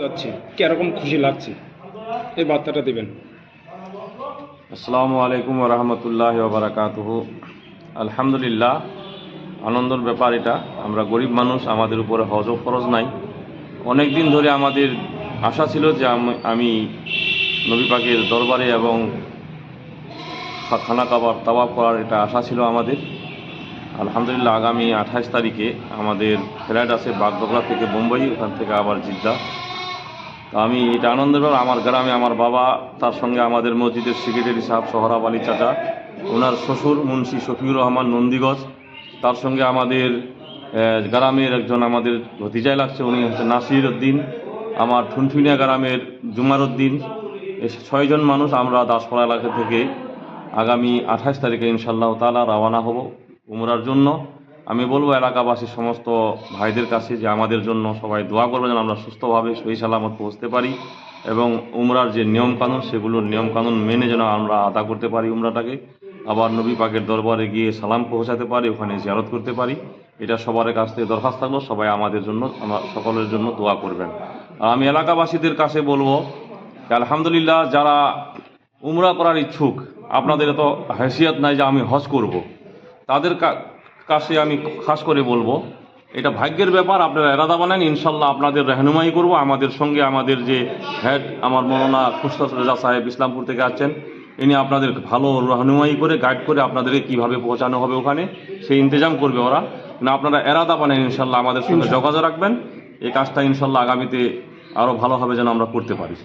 যাচ্ছি। কীরকম খুশি লাগছে? এই বার্তাটা আসসালামু আলাইকুম রহমতুল্লাহ আলহামদুলিল্লাহ, আনন্দের ব্যাপার এটা। আমরা গরিব মানুষ, আমাদের উপরে হজ ও খরচ নাই। অনেক দিন ধরে আমাদের আশা ছিল যে আম- নবী পাকের দরবারে এবং খানা কাবার তাওয়াব করার এটা আশা ছিল আমাদের। আলহামদুলিল্লাহ, আগামী আঠাশ তারিখে আমাদের ফ্লাইট আছে বাগডোগরা থেকে মুম্বাই, ওখান থেকে আবার জিদ্দা। আমি এটা আনন্দের ব্যাপার, আমার গ্রামে আমার বাবা, তার সঙ্গে আমাদের মসজিদের সেক্রেটারি সাহেব সোহরাব আলী চাচা ওনার শ্বশুর মুন্সি শফিউর রহমান নন্দীগঞ্জ, তার সঙ্গে আমাদের গ্রামের একজন আমাদের ভতিজায় লাগছে, উনি হচ্ছে নাসির উদ্দিন আমার ঠুনঠুনিয়া গ্রামের জুমার উদ্দিন ছয়জন মানুষ আমরা দাসপাড়া এলাকা থেকে আগামী আঠাশ তারিখে ইনশাল্লাহ তালা রওনা হব উমরার জন্য। আমি বলব এলাকাবাসীর সমস্ত ভাইদের কাছে যে আমাদের জন্য সবাই দোয়া করবেন যেন আমরা সুস্থভাবে সহি সালামত পৌঁছতে পারি এবং উমরার যে নিয়মকানুন, সেগুলোর নিয়মকানুন মেনে যেন আমরা আদা করতে পারি উমরাটাকে। আবার নবী পাকের দরবারে গিয়ে সালাম পৌঁছাতে পারি, ওখানে জিয়ারত করতে পারি। এটা সবার কাছ থেকে দরখাস্ত থাকল, সবাই আমাদের জন্য, আমার সকলের জন্য দোয়া করবেন। আর আমি এলাকাবাসীদের কাছে বলব আলহামদুলিল্লাহ যারা উমরা করার ইচ্ছুক, আপনাদের এত হাইসিয়াত নাই যে আমি হজ করব। তাদের কাছে আমি খাস করে বলব এটা ভাগ্যের ব্যাপার আপনারা এরাদা বানান ইনশাল্লাহ আপনাদের রেহনুমাই করব আমাদের সঙ্গে আমাদের যে হেড আমার মৌলানা খুস্তাস রেজা সাহেব ইসলামপুর থেকে আছেন ইনি আপনাদের ভালো রহনুমাই করে গাইড করে আপনাদেরকে কীভাবে পৌঁছানো হবে ওখানে সেই ইন্তজাম করবে ওরা। না আপনারা এরাদা বানান ইনশাল্লাহ আমাদের সঙ্গে যোগাযোগ রাখবেন এই কাজটা ইনশাল্লাহ আগামীতে আরও ভালোভাবে যেন আমরা করতে পারি।